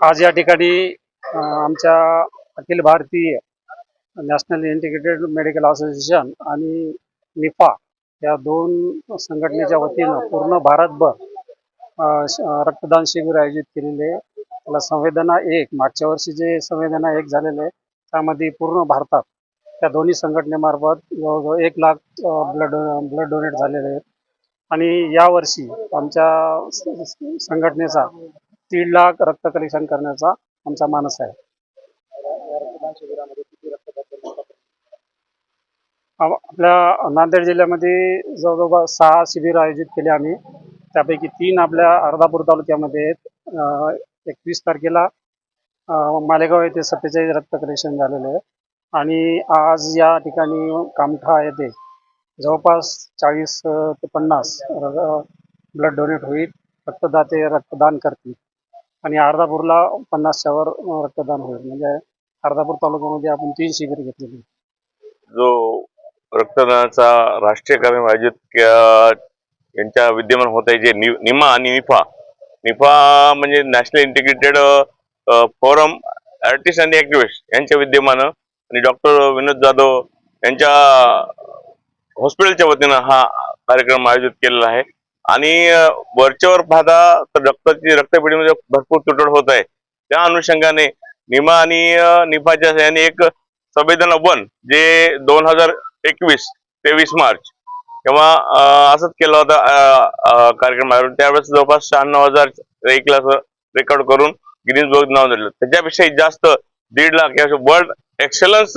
आज या ठिकाणी आमच्या Akhil Bharatiya national integrated medical association आणि निफा या दोन संघटनेच्या वतीनं पूर्ण भारतभर श- रक्तदान शिबिर आयोजित केलेले आहे. त्याला संवेदना एक मागच्या वर्षी जे संवेदना एक झालेले आहे त्यामध्ये पूर्ण भारतात त्या दोन्ही संघटनेमार्फत जवळजवळ एक लाख ब्लड ब्लड डोनेट झालेले आहेत. आणि यावर्षी आमच्या संघटनेचा दीड लाख रक्त कलेक्शन करण्याचा आमचा मानस आहे. आपल्या नांदेड जिल्ह्यामध्ये जवळजवळ सहा शिबिर आयोजित केले आम्ही. त्यापैकी तीन आपल्या अर्धापूर तालुक्यामध्ये आहेत. एकवीस तारखेला मालेगाव येथे सत्तेचाळीस रक्त कलेक्शन झालेलं आहे आणि आज या ठिकाणी कामठा येथे जवळपास चाळीस ते पन्नास ब्लड डोनेट होईल. रक्तदाते रक्तदान करतील. आणि अर्धापूरला पन्नासच्या रक्तदान होईल. म्हणजे अर्धापूर तालुक्यामध्ये आपण तीन शिबिर घेतलेली जो रक्तदानाचा राष्ट्रीय कार्यक्रम आयोजित यांच्या विद्यमान होत आहे जे नि- निमा आणि निफा. निफा म्हणजे नॅशनल इंटिग्रेटेड फोरम आर्टिस्ट आणि ॲक्टिव्हिस्ट यांच्या विद्यमानं. आणि डॉक्टर विनोद जाधव यांच्या हॉस्पिटलच्या वतीनं हा कार्यक्रम आयोजित केलेला आहे. आणि वरच्यावर पाहता तर रक्ताची रक्तपेढीमध्ये भरपूर तुटवड होत आहे. त्या अनुषंगाने निमा आणि निफाच्या सहाय्याने एक संवेदना वन जे दोन हजार एकवीस तेवीस मार्च तेव्हा असंच केला होता कार्यक्रम. त्यावेळेस जवळपास शहाण्णव हजार एक लाख रेकॉर्ड करून गिनीज बुक नाव दिलं. त्याच्यापेक्षाही जास्त दीड लाख या वर्ल्ड एक्सलन्स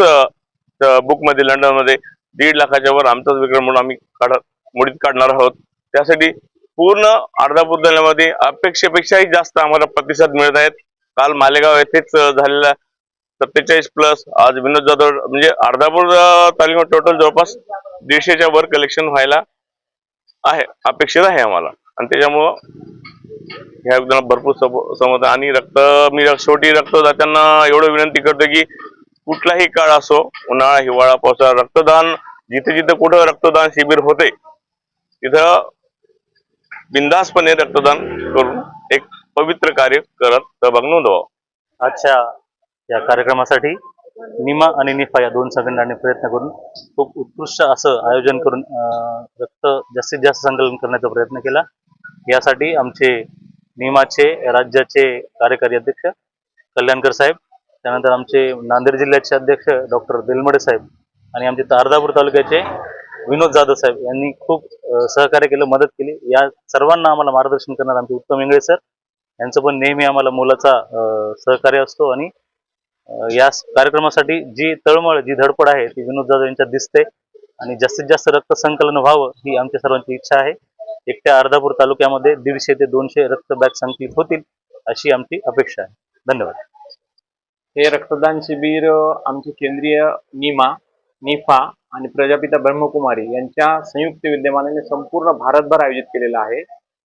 बुकमध्ये लंडनमध्ये दीड लाखाच्या वर आमचाच विक्रम म्हणून आम्ही काढत मुडीत काढणार आहोत. त्यासाठी पूर्ण अर्धापूर जिल्ह्यामध्ये अपेक्षेपेक्षाही जास्त आम्हाला प्रतिसाद मिळत आहेत. काल मालेगाव येथेच झालेला सत्तेचाळीस प्लस आज विनोद जाधव म्हणजे अर्धापूर अं, तालुक्यात टोटल जवळपास दीडशेच्या वर कलेक्शन व्हायला आहे अपेक्षित आहे आम्हाला. आणि त्याच्यामुळं ह्या योगदानात भरपूर सप- समज आणि रक्त मी शेवटी रक्तदात्यांना एवढं विनंती करतो की कुठलाही काळ असो उन्हाळा हिवाळा पावसाळा रक्तदान जिथे जिथे कुठं रक्तदान शिबिर होते तिथं बिंदासपणे रक्तदान करून एक पवित्र कार्य करत सहभाग नोंदवावा. आजच्या या कार्यक्रमासाठी निमा आणि निफा या दोन संघटनांनी प्रयत्न करून खूप उत्कृष्ट असं आयोजन करून रक्त जास्तीत जास्त संकलन करण्याचा प्रयत्न केला. यासाठी आमचे निमाचे राज्याचे कार्यकारी अध्यक्ष कल्याणकर साहेब त्यानंतर आमचे नांदेड जिल्ह्याचे अध्यक्ष डॉक्टर बेलमडे साहेब आणि आमचे अर्धापूर तालुक्याचे विनोद जाधव साहेब यांनी खूप सहकार्य केलं मदत केली. या सर्वांना आम्हाला मार्गदर्शन करणार आमचे उत्तम इंगळे सर. यांचं पण नेहमी आम्हाला मोलाचा सहकार्य असतो आणि या कार्यक्रमासाठी जी तळमळ जी धडपड आहे ती विनोद जाधव यांच्यात दिसते आणि जास्तीत जास्त रक्त संकलन व्हावं ही आमच्या सर्वांची इच्छा आहे. एकट्या अर्धापूर तालुक्यामध्ये दीडशे ते दोनशे रक्त बॅग संकलित होतील अशी आमची अपेक्षा आहे. धन्यवाद. हे रक्तदान शिबिर आमची आमचे केंद्रीय निमा निफा आणि प्रजापिता ब्रह्मकुमारी यांच्या संयुक्त विद्यमानाने संपूर्ण भारतभर आयोजित केलेला आहे.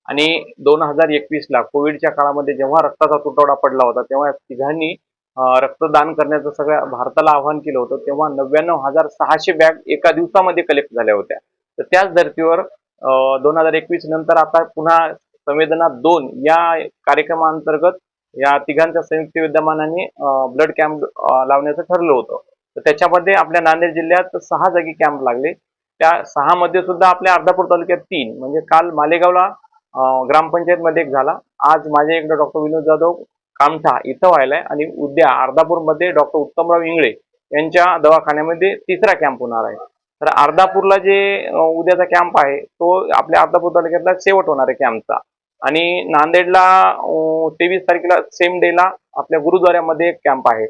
आणि दोन हजार एकवीसला कोविडच्या काळामध्ये जेव्हा रक्ताचा तुटवडा पडला होता तेव्हा तिघांनी रक्तदान करण्याचं सगळ्या भारताला आव्हान केलं होतं. तेव्हा नव्याण्णव हजार सहाशे बॅग एका दिवसामध्ये कलेक्ट झाल्या होत्या. तर त्याच धर्तीवर दोन हजार एकवीस नंतर आता पुन्हा संवेदना दोन या कार्यक्रमाअंतर्गत या तिघांच्या संयुक्त विद्यमानाने ब्लड कॅम्प लावण्याचं ठरलं होतं. तर त्याच्यामध्ये आपल्या नांदेड जिल्ह्यात सहा जागी कॅम्प लागले. त्या सहामध्ये सुद्धा आपल्या अर्धापूर तालुक्यात तीन. म्हणजे काल मालेगावला ग्रामपंचायतमध्ये एक झाला. आज माझ्या इकडे डॉक्टर विनोद जाधव कामठा इथं व्हायलाय आणि उद्या अर्धापूरमध्ये डॉक्टर उत्तमराव इंगळे यांच्या दवाखान्यामध्ये तिसरा कॅम्प होणार आहे. तर अर्धापूरला जे उद्याचा कॅम्प आहे तो आपल्या अर्धापूर तालुक्यातला शेवट होणार आहे कॅम्पचा आणि नांदेडला तेवीस तारखेला सेम डेला आपल्या गुरुद्वाऱ्यामध्ये एक कॅम्प आहे.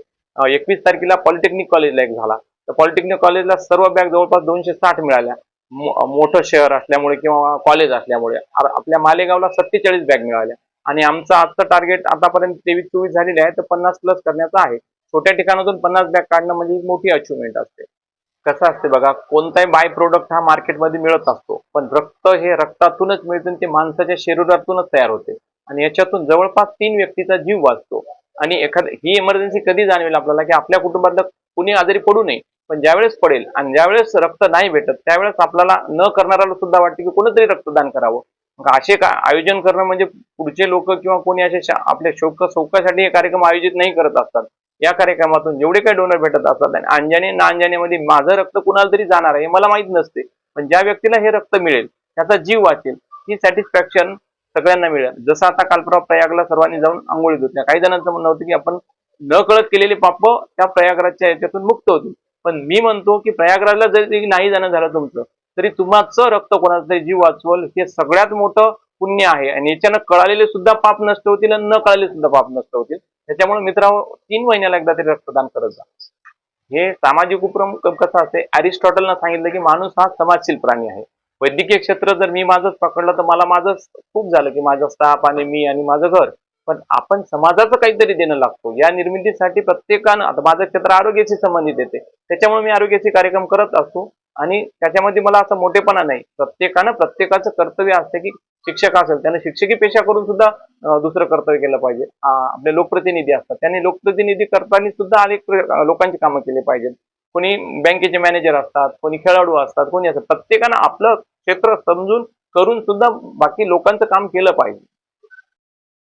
एकवीस तारखेला पॉलिटेक्निक कॉलेजला एक झाला. तर पॉलिटेक्निक कॉलेजला सर्व बॅग जवळपास दोनशे साठ मिळाल्या. मोठं शहर असल्यामुळे किंवा कॉलेज असल्यामुळे. आपल्या मालेगावला सत्तेचाळीस बॅग मिळाल्या. आणि आमचं आजचं टार्गेट आतापर्यंत तेवीस चोवीस झालेले आहे तर पन्नास प्लस करण्याचं आहे. छोट्या ठिकाणातून पन्नास बॅग काढणं म्हणजे मोठी अचिव्हमेंट असते. कसं असते बघा कोणताही बाय प्रोडक्ट हा मार्केटमध्ये मिळत असतो. पण रक्त हे रक्तातूनच मिळतं आणि ते माणसाच्या शरीरातूनच तयार होते. आणि याच्यातून जवळपास तीन व्यक्तीचा जीव वाचतो. आणि एखाद ही इमर्जन्सी कधी जाणवेल आपल्याला की आपल्या कुटुंबातलं कुणी आजारी पडू नये पण ज्यावेळेस पडेल आणि ज्यावेळेस रक्त नाही भेटत त्यावेळेस आपल्याला न करणाऱ्याला सुद्धा वाटते की कोणीतरी रक्तदान करावं. असे का आयोजन करणं म्हणजे पुढचे लोक किंवा कोणी असे आपल्या शोक शोकासाठी हे कार्यक्रम आयोजित नाही करत असतात. या कार्यक्रमातून जेवढे काही डोनर भेटत असतात आणि अंजाने ना अंजानेमध्ये माझं रक्त कुणाला तरी जाणार आहे हे मला माहीत नसते. पण ज्या व्यक्तीला हे रक्त मिळेल त्याचा जीव वाचेल ही सॅटिस्फॅक्शन सगळ्यांना मिळेल. जसं आता कालपरा प्रयागला सर्वांनी जाऊन आंघोळी धुतल्या काही जणांचं म्हणणं होतं की आपण न कळत केलेले पाप त्या प्रयागराजच्या याच्यातून मुक्त होतील. पण मी म्हणतो की प्रयागराजला जरी नाही जाणं झालं तुमचं तरी तुमचं रक्त कोणाचं तरी जीव वाचवल हे सगळ्यात मोठं पुण्य आहे. आणि याच्यानं कळालेले सुद्धा पाप नष्ट होतील आणि न कळाले सुद्धा पाप नष्ट होतील. त्याच्यामुळे मित्रांनो तीन महिन्याला एकदा तरी रक्तदान करत जा. हे सामाजिक उपक्रम कसं असते अरिस्टॉटलनं सांगितलं की माणूस हा समाजशील प्राणी आहे. वैद्यकीय क्षेत्र जर मी माझंच पकडलं तर मला माझंच खूप झालं की माझा स्टाफ आणि मी आणि माझं घर. पण आपण समाजाचं काहीतरी देणं लागतो. या निर्मितीसाठी प्रत्येकानं आता माझं क्षेत्र आरोग्याशी संबंधित येते त्याच्यामुळे मी आरोग्याचे कार्यक्रम करत असतो. आणि त्याच्यामध्ये मला असं मोठेपणा नाही. प्रत्येकानं प्रत्येकाचं कर्तव्य असतं की शिक्षक असेल त्यांना शिक्षकी पेशा करून सुद्धा दुसरं कर्तव्य केलं पाहिजे. आपले लोकप्रतिनिधी असतात. त्यांनी लोकप्रतिनिधी करताना सुद्धा अनेक लोकांची कामं केली पाहिजेत. कोणी बँकेचे मॅनेजर असतात कोणी खेळाडू असतात कोणी असतात प्रत्येकानं आपलं क्षेत्र समजून करून सुद्धा बाकी लोकांचं काम केलं पाहिजे.